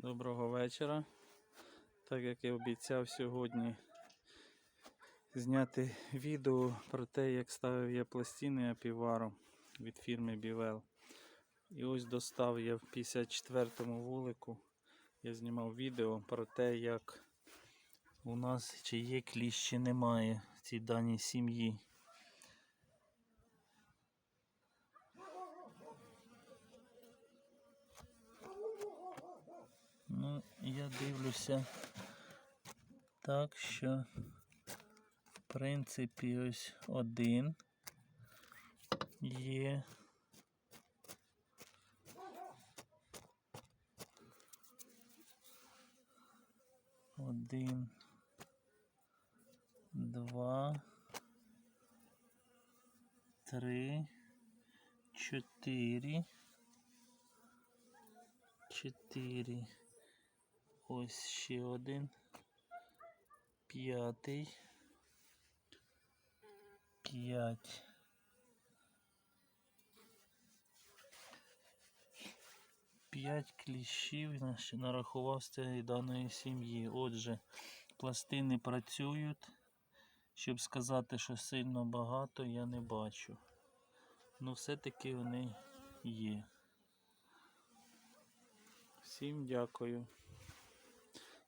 Доброго вечора. Так як я обіцяв сьогодні зняти відео про те, як ставив я пластини апівару від фірми Бівел. І ось достав я в 54-му вулику. Я знімав відео про те, як у нас чи є кліщ, чи немає в цій даній сім'ї. Ну, я дивлюся так, що в принципі ось один є. Один, два, три, чотири. Чотири. Ось ще один. П'ятий. П'ять. П'ять кліщів нарахував з цієї даної сім'ї. Отже, пластини працюють. Щоб сказати, що сильно багато, я не бачу. Ну, все-таки вони є. Всім дякую.